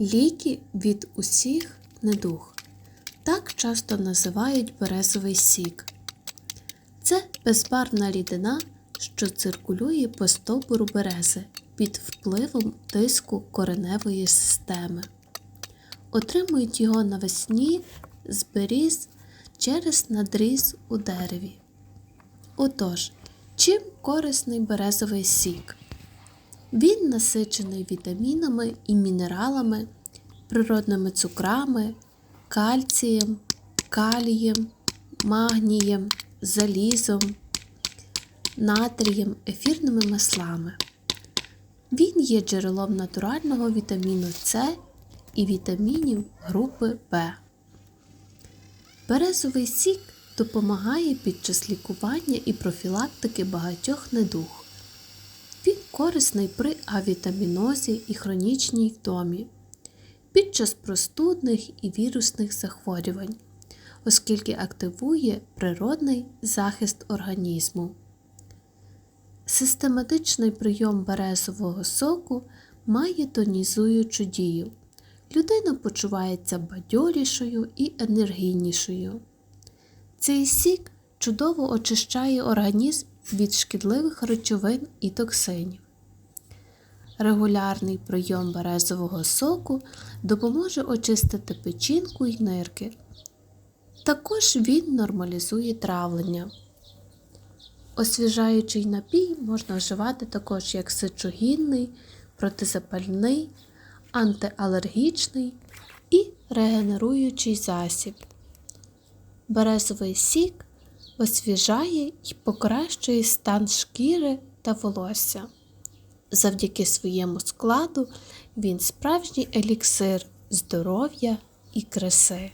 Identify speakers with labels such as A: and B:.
A: Ліки від усіх недуг. Так часто називають березовий сік. Це безбарвна рідина, що циркулює по стовбуру берези під впливом тиску кореневої системи. Отримують його навесні з беріз через надріз у дереві. Отож, чим корисний березовий сік? Він насичений вітамінами і мінералами, природними цукрами, кальцієм, калієм, магнієм, залізом, натрієм, ефірними маслами. Він є джерелом натурального вітаміну С і вітамінів групи В. Березовий сік допомагає під час лікування і профілактики багатьох недуг. Корисний при авітамінозі і хронічній втомі, під час простудних і вірусних захворювань, оскільки активує природний захист організму. Систематичний прийом березового соку має тонізуючу дію. Людина почувається бадьорішою і енергійнішою. Цей сік чудово очищає організм від шкідливих речовин і токсинів. Регулярний прийом березового соку допоможе очистити печінку й нирки. Також він нормалізує травлення. Освіжаючий напій можна вживати також як сечогінний, протизапальний, антиалергічний і регенеруючий засіб. Березовий сік освіжає і покращує стан шкіри та волосся. Завдяки своєму складу він справжній еліксир здоров'я і краси.